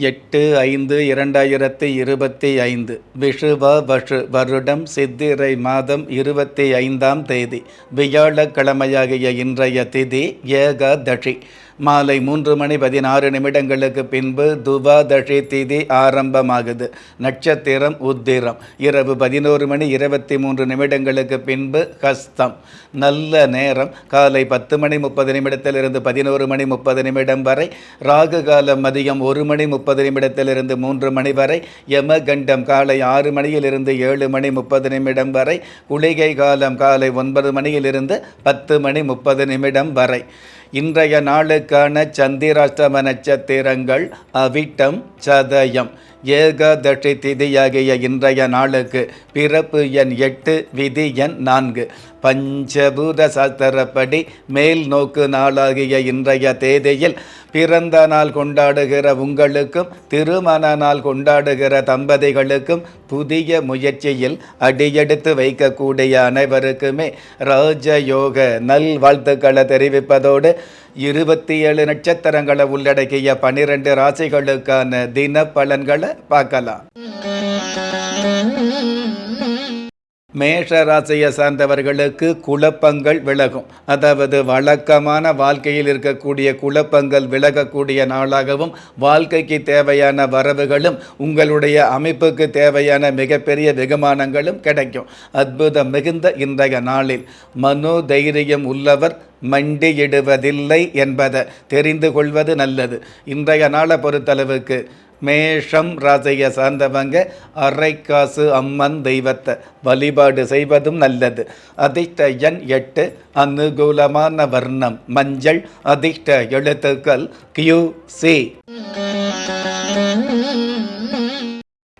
எட்டு ஐந்து இரண்டாயிரத்தி இருபத்தி ஐந்து விஷுவ வஷு வருடம் சித்திரை மாதம் இருபத்தி ஐந்தாம் தேதி வியாழக்கிழமையாகிய இன்றைய திதி ஏகாதஷி மாலை மூன்று மணி பதினாறு நிமிடங்களுக்கு பின்பு துவாதஷி திதி ஆரம்பமாகுது. நட்சத்திரம் உத்திரம். இரவு பதினோரு மணி இருபத்தி மூன்று நிமிடங்களுக்கு பின்பு ஹஸ்தம். நல்ல நேரம். காலை பத்து மணி முப்பது நிமிடத்திலிருந்து பதினோரு மணி முப்பது நிமிடம் வரை. ராகு காலம் மதியம் ஒரு மணி முப்பது நிமிடத்திலிருந்து மூன்று மணி வரை. யமகண்டம் காலை ஆறு மணியிலிருந்து ஏழு மணி முப்பது நிமிடம் வரை. குளிகை காலம் காலை ஒன்பது மணியிலிருந்து பத்து மணி முப்பது நிமிடம் வரை. இன்றைய நாளுக்கான சந்திராஷ்டம நட்சத்திரங்கள் அவிட்டம் சதயம். ஏகாதசி திதியாகிய இன்றைய நாளுக்கு பிறப்பு எண் எட்டு விதி எண் நான்கு. பஞ்சபூத சாஸ்திரப்படி மேல் நோக்கு நாளாகிய இன்றைய தேதியில் பிறந்த நாள் கொண்டாடுகிற உங்களுக்கும் திருமண நாள் கொண்டாடுகிற தம்பதிகளுக்கும் புதிய முயற்சியில் அடியெடுத்து வைக்கக்கூடிய அனைவருக்குமே ராஜயோக நல்வாழ்த்துக்களை தெரிவிப்பதோடு இருபத்தி ஏழு நட்சத்திரங்களை உள்ளடக்கிய பன்னிரெண்டு ராசிகளுக்கான தின பலன்களை பார்க்கலாம். மேஷ ராசியை சார்ந்தவர்களுக்கு குழப்பங்கள் விலகும். அதாவது வழக்கமான வாழ்க்கையில் இருக்கக்கூடிய குழப்பங்கள் விலகக்கூடிய நாளாகவும் வாழ்க்கைக்கு தேவையான வரவுகளும் உங்களுடைய அமைப்புக்கு தேவையான மிகப்பெரிய வெகுமானங்களும் கிடைக்கும். அற்புதம் மிகுந்த இன்றைய நாளில் மனோதைரியம் உள்ளவர் மண்டியிடுவதில்லை என்பதை தெரிந்து கொள்வது நல்லது. இன்றைய நாளை பொறுத்தளவுக்கு மேஷம் ராசியை சார்ந்தவங்க அரைக்காசு அம்மன் தெய்வத்தை வழிபாடு செய்வதும் நல்லது. அதிர்ஷ்ட எண் எட்டு அனுகூலமான வர்ணம். மஞ்சள் அதிர்ஷ்ட எழுத்துக்கள் கியூ சி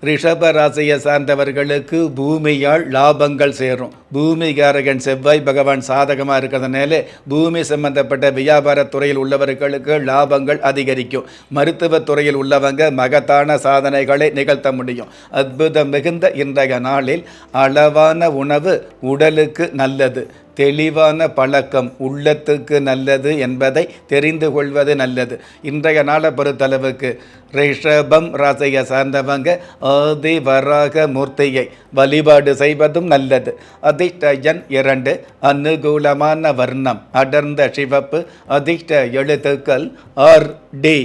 ரிஷப ராசியை சார்ந்தவர்களுக்கு பூமியால் லாபங்கள் சேரும். பூமிகாரகன் செவ்வாய் பகவான் சாதகமாக இருக்கிறதுனால பூமி சம்பந்தப்பட்ட வியாபார துறையில் உள்ளவர்களுக்கு லாபங்கள் அதிகரிக்கும். மருத்துவ துறையில் உள்ளவங்க மகத்தான சாதனைகளை நிகழ்த்த முடியும். அற்புதம் மிகுந்த இன்றைய நாளில் அளவான உணவு உடலுக்கு நல்லது. தெளிவான பழக்கம் உள்ளத்துக்கு நல்லது என்பதை தெரிந்து கொள்வது நல்லது. இன்றைய நாளை பொறுத்தளவுக்கு ரிஷபம் ராசியை சார்ந்தவங்க ஆதி வராக மூர்த்தியை வழிபாடு செய்வதும் நல்லது. அதிர்ஷ்ட எண் இரண்டு அனுகூலமான வர்ணம் அடர்ந்த சிவப்பு அதிர்ஷ்ட எழுத்துக்கள் ஆர் டி.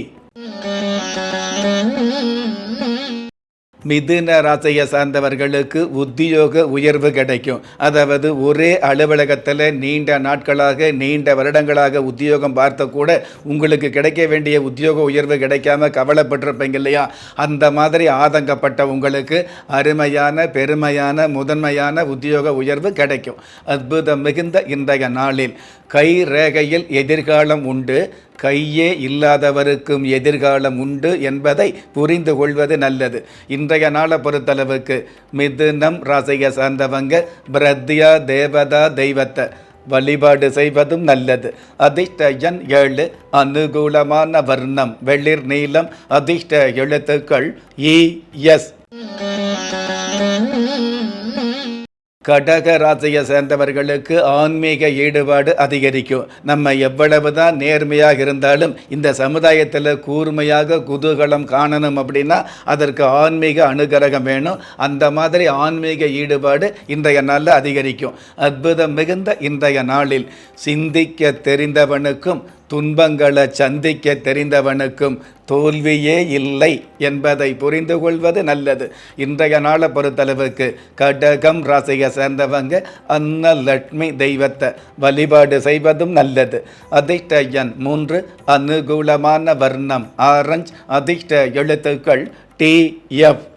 மிதுன ராசியை சார்ந்தவர்களுக்கு உத்தியோக உயர்வு கிடைக்கும். அதாவது ஒரே அலுவலகத்தில் நீண்ட நாட்களாக நீண்ட வருடங்களாக உத்தியோகம் பார்த்த கூட உங்களுக்கு கிடைக்க வேண்டிய உத்தியோக உயர்வு கிடைக்காம கவலைப்பட்டிருப்பீங்க இல்லையா? அந்த மாதிரி ஆதங்கப்பட்ட உங்களுக்கு அருமையான பெருமையான முதன்மையான உத்தியோக உயர்வு கிடைக்கும். அற்புதம் மிகுந்த இன்றைய நாளில். கை ரேகையில் எதிர்காலம் உண்டு. கையே இல்லாதவருக்கும் எதிர்காலம் உண்டு என்பதை புரிந்து கொள்வது நல்லது. இன்றைய நாளை பொறுத்தளவுக்கு மிதுனம் ராசியை சார்ந்தவங்க பிரத்யா தேவதா தெய்வத்தை வழிபாடு செய்வதும் நல்லது. அதிர்ஷ்ட எண் ஏழு அனுகூலமான வர்ணம் வெளிர் நீளம் அதிர்ஷ்ட எழுத்துக்கள் இ எஸ். கடக ராசியை சேர்ந்தவர்களுக்கு ஆன்மீக ஈடுபாடு அதிகரிக்கும். நம்ம எவ்வளவு தான் நேர்மையாக இருந்தாலும் இந்த சமுதாயத்தில் கூர்மையாக குதூகலம் காணணும் அப்படின்னா அதற்கு ஆன்மீக அனுகிரகம் வேணும். அந்த மாதிரி ஆன்மீக ஈடுபாடு இன்றைய நாளில் அதிகரிக்கும். அற்புதம் மிகுந்த இன்றைய நாளில் சிந்திக்க தெரிந்தவனுக்கும் துன்பங்களை சந்திக்க தெரிந்தவனுக்கும் தோல்வியே இல்லை என்பதை புரிந்து கொள்வது நல்லது. இன்றைய நாளை பொறுத்தளவுக்கு கடகம் ராசியை சேர்ந்தவங்க அன்னலட்சுமி தெய்வத்தை வழிபாடு செய்வதும் நல்லது. அதிர்ஷ்ட எண் மூன்று அனுகூலமான வர்ணம். ஆரஞ்ச் அதிர்ஷ்ட எழுத்துக்கள் டி எஃப்.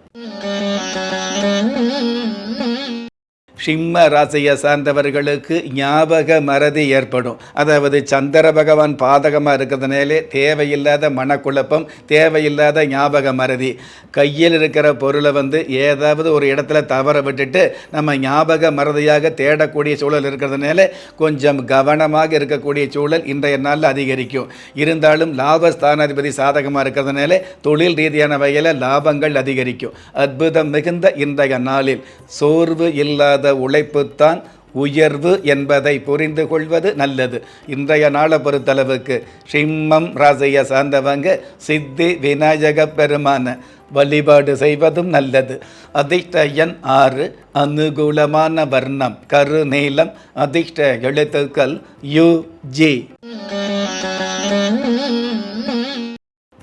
சிம்ம ராசியை சார்ந்தவர்களுக்கு ஞாபக மறதி ஏற்படும். அதாவது சந்திர பகவான் பாதகமாக இருக்கிறதுனாலே தேவையில்லாத மனக்குழப்பம் தேவையில்லாத ஞாபக மறதி. கையில் இருக்கிற பொருளை வந்து ஏதாவது ஒரு இடத்துல தவற விட்டுட்டு நம்ம ஞாபக மறதியாக தேடக்கூடிய சூழல் இருக்கிறதுனால கொஞ்சம் கவனமாக இருக்கக்கூடிய சூழல் இன்றைய நாளில் அதிகரிக்கும். இருந்தாலும் லாபஸ்தானாதிபதி சாதகமாக இருக்கிறதுனால தொழில் ரீதியான வகையில் லாபங்கள் அதிகரிக்கும். அற்புதம் மிகுந்த இன்றைய நாளில். சோர்வு இல்லாத உழைப்புத்தான் உயர்வு என்பதை புரிந்து கொள்வது நல்லது. இன்றைய நாளை பொறுத்தளவுக்கு சிம்மம் ராசியை சார்ந்தவங்க சித்தி விநாயக பெருமான வழிபாடு செய்வதும் நல்லது. அதிர்ஷ்ட எண் ஆறு அனுகூலமான வர்ணம் கருநீலம் அதிர்ஷ்ட எழுத்துக்கள் யு ஜி.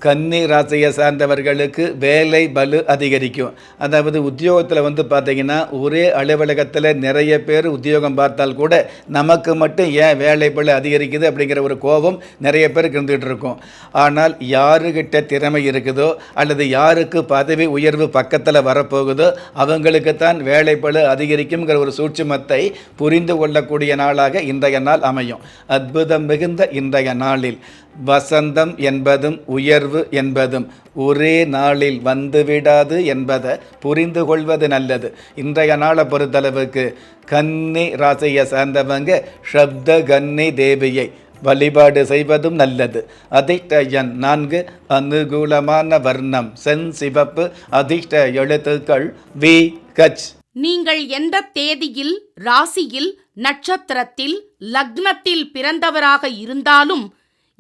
கன்னி ராசியை சார்ந்தவர்களுக்கு வேலை பலு அதிகரிக்கும். அதாவது உத்தியோகத்தில் வந்து பார்த்திங்கன்னா ஒரே அலுவலகத்தில் நிறைய பேர் உத்தியோகம் பார்த்தால் கூட நமக்கு மட்டும் ஏன் வேலை பலு அதிகரிக்குது அப்படிங்கிற ஒரு கோபம் நிறைய பேருக்கு இருந்துகிட்டு இருக்கும். ஆனால் யாருக்கிட்ட திறமை இருக்குதோ அல்லது யாருக்கு பதவி உயர்வு பக்கத்தில் வரப்போகுதோ அவங்களுக்கு தான் வேலை பலு அதிகரிக்குங்கிற ஒரு சூட்சுமத்தை புரிந்து கொள்ளக்கூடிய நாளாக இன்றைய நாள் அமையும். அற்புதம் மிகுந்த இன்றைய நாளில். வசந்தம் என்பதும் உயர்வு என்பதும் ஒரே நாளில் வந்துவிடாது என்பதை புரிந்து கொள்வது நல்லது. இன்றைய நாளை பொறுத்தளவுக்கு கன்னி ராசியை சார்ந்தவங்க ஷப்த கன்னி தேவியை வழிபாடு செய்வதும் நல்லது. அதிர்ஷ்ட எண் நான்கு அனுகூலமான வர்ணம் சென் சிவப்பு அதிர்ஷ்ட எழுத்துக்கள் வி கச். நீங்கள் எந்த தேதியில் ராசியில் நட்சத்திரத்தில் லக்னத்தில் பிறந்தவராக இருந்தாலும்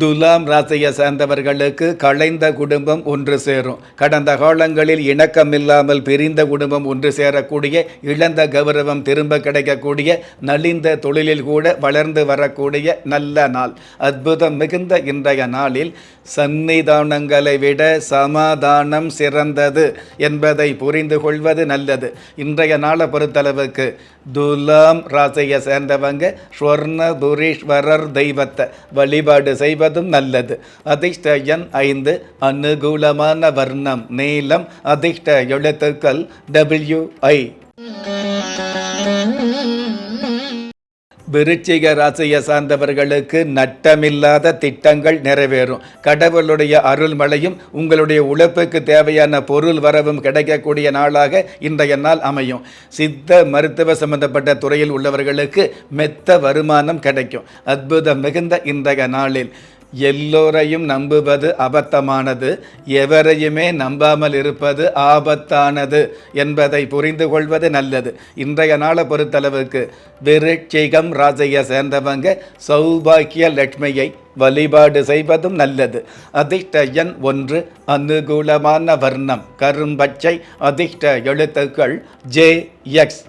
துலாம் ராசியை சார்ந்தவர்களுக்கு கலைந்த குடும்பம் ஒன்று சேரும். கடந்த காலங்களில் இணக்கம் இல்லாமல் பிரிந்த குடும்பம் ஒன்று சேரக்கூடிய இழந்த கௌரவம் திரும்ப கிடைக்கக்கூடிய நலிந்த தொழிலில் கூட வளர்ந்து வரக்கூடிய நல்ல நாள். அற்புதம் மிகுந்த இன்றைய நாளில் சந்நிதானங்களை விட சமாதானம் சிறந்தது என்பதை புரிந்து கொள்வது நல்லது. இன்றைய நாளை பொறுத்தளவுக்கு துலாம் ராசியை சேர்ந்தவங்க ஸ்வர்ணபுரீஸ்வரர் தெய்வத்தை வழிபாடு செய்வதும் நல்லது. அதிர்ஷ்ட எண் ஐந்து அனுகூலமான வர்ணம் நீளம் அதிர்ஷ்ட எழுத்துக்கள் டபிள்யூ ஐ விருச்சிக ராசியை சார்ந்தவர்களுக்கு நட்டமில்லாத திட்டங்கள் நிறைவேறும். கடவுளுடைய அருள்மழையும் உங்களுடைய உழைப்புக்கு தேவையான பொருள் வரவும் கிடைக்கக்கூடிய நாளாக இன்றைய நாள் அமையும். சித்த மருத்துவ சம்பந்தப்பட்ட துறையில் உள்ளவர்களுக்கு மெத்த வருமானம் கிடைக்கும். அற்புதம் மிகுந்த இன்றைய நாளில். எல்லோரையும் நம்புவது அபத்தமானது எவரையுமே நம்பாமல் இருப்பது ஆபத்தானது என்பதை புரிந்து கொள்வது நல்லது. இன்றைய நாளை பொறுத்தளவுக்கு விருட்சிகம் ராசியை சேர்ந்தவங்க சௌபாக்கிய லட்சுமியை வழிபாடு செய்வதும் நல்லது. அதிர்ஷ்ட எண் ஒன்று அனுகூலமான வர்ணம் கரும்பச்சை அதிர்ஷ்ட எழுத்துக்கள் ஜே எக்ஸ்.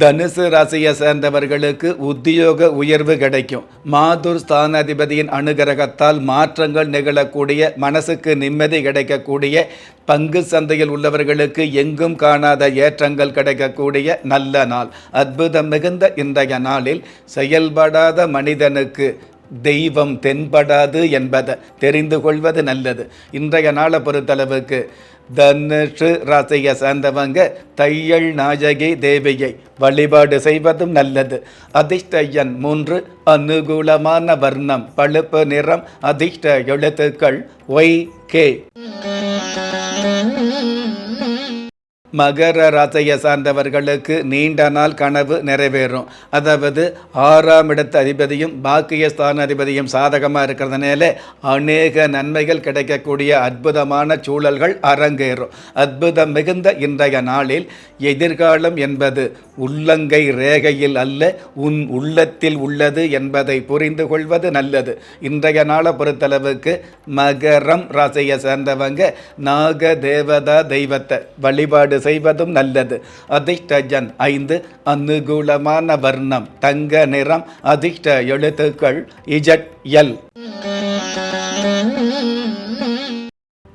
தனுசு ராசியை சேர்ந்தவர்களுக்கு உத்தியோக உயர்வு கிடைக்கும். மாதுர் ஸ்தானாதிபதியின் அனுகிரகத்தால் மாற்றங்கள் நிகழக்கூடிய மனசுக்கு நிம்மதி கிடைக்கக்கூடிய பங்கு சந்தையில் உள்ளவர்களுக்கு எங்கும் காணாத ஏற்றங்கள் கிடைக்கக்கூடிய நல்ல நாள். அற்புதம் மிகுந்த இன்றைய நாளில் செயல்படாத மனிதனுக்கு தெய்வம் தென்படாது என்பதை தெரிந்து கொள்வது நல்லது. இன்றைய நாளை பொறுத்தளவுக்கு தனுஷு ராசியை சார்ந்தவங்க தையல் நாயகி தேவியை வழிபாடு செய்வதும் நல்லது. அதிர்ஷ்ட எண் மூன்று அனுகூலமான வர்ணம் பழுப்பு நிறம் அதிர்ஷ்ட எழுத்துக்கள் ஒய் கே. மகர ராசியை சார்ந்தவர்களுக்கு நீண்ட நாள் கனவு நிறைவேறும். அதாவது ஆறாம் இடத்து அதிபதியும் பாக்கியஸ்தான அதிபதியும் சாதகமாக இருக்கிறதுனால அநேக நன்மைகள் கிடைக்கக்கூடிய அற்புதமான சூழல்கள் அரங்கேறும். அற்புதம் மிகுந்த இன்றைய நாளில் எதிர்காலம் என்பது உள்ளங்கை ரேகையில் அல்ல உன் உள்ளத்தில் உள்ளது என்பதை புரிந்து கொள்வது நல்லது. இன்றைய நாளை பொறுத்தளவுக்கு மகரம் ராசியை சேர்ந்தவங்க நாக தேவதா தெய்வத்தை வழிபாடு செய்வதும் நல்லது. அதிர்ஷ்டஜன் ஐந்து அனுகூலமான வர்ணம் தங்க நிறம் அதிர்ஷ்ட எழுத்துக்கள் இஜட் எல்.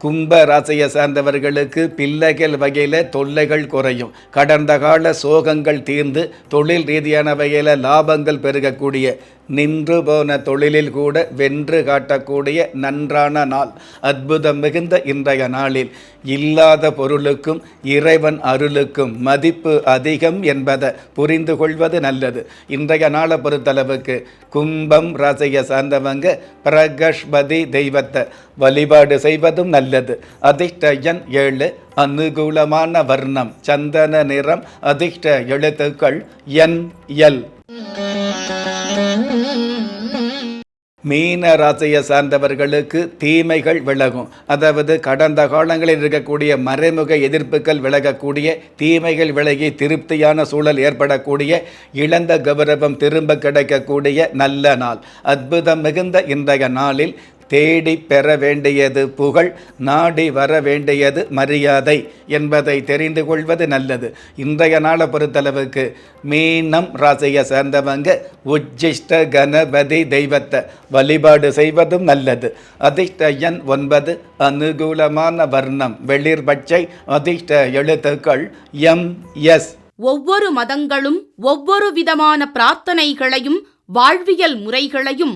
கும்ப ராசியை சார்ந்தவர்களுக்கு பிள்ளைகள் வகையில் தொல்லைகள் குறையும். கடந்த கால சோகங்கள் தீர்ந்து தொழில் ரீதியான வகையில் லாபங்கள் பெருகக்கூடிய நின்று போன தொழிலில் கூட வென்று காட்டக்கூடிய நன்றான நாள் அற்புதம் மிகுந்த இன்றைய நாளில். இல்லாத பொருளுக்கும் இறைவன் அருளுக்கும் மதிப்பு அதிகம் என்பதை புரிந்து கொள்வது நல்லது. இன்றைய நாளை பொறுத்தளவுக்கு கும்பம் ராசியை சார்ந்தவங்க பிரகஷ்பதி தெய்வத்தை வழிபாடு செய்வதும் நல்லது. அதிர்ஷ்ட ஏழு அனுகூலமான வர்ணம் சந்தன நிறம் அதிர்ஷ்ட எழுத்துக்கள் என் எல். மீன ராசியை சார்ந்தவர்களுக்கு தீமைகள் விலகும். அதாவது கடந்த காலங்களில் இருக்கக்கூடிய மறைமுக எதிர்ப்புகள் விலகக்கூடிய தீமைகள் விலகி திருப்தியான சூழல் ஏற்படக்கூடிய இழந்த கௌரவம் திரும்ப கிடைக்கக்கூடிய நல்ல நாள். அற்புதம் மிகுந்த இன்றைய நாளில் தேடி பெற வேண்டியது புகழ் நாடி வர வேண்டியது மரியாதை என்பதை தெரிந்து கொள்வது நல்லது. இன்றைய நாளை பொறுத்தளவுக்கு மீனம் ராசியை சேர்ந்தவங்க உஜ்ஜிஷ்ட கணபதி தெய்வத்தை வழிபாடு செய்வதும் நல்லது. அதிர்ஷ்ட எண் ஒன்பது அனுகூலமான வர்ணம் வெளிர் பச்சை அதிர்ஷ்ட எழுத்துக்கள் எம் எஸ். ஒவ்வொரு மதங்களும் ஒவ்வொரு விதமான பிரார்த்தனைகளையும் வாழ்வியல் முறைகளையும்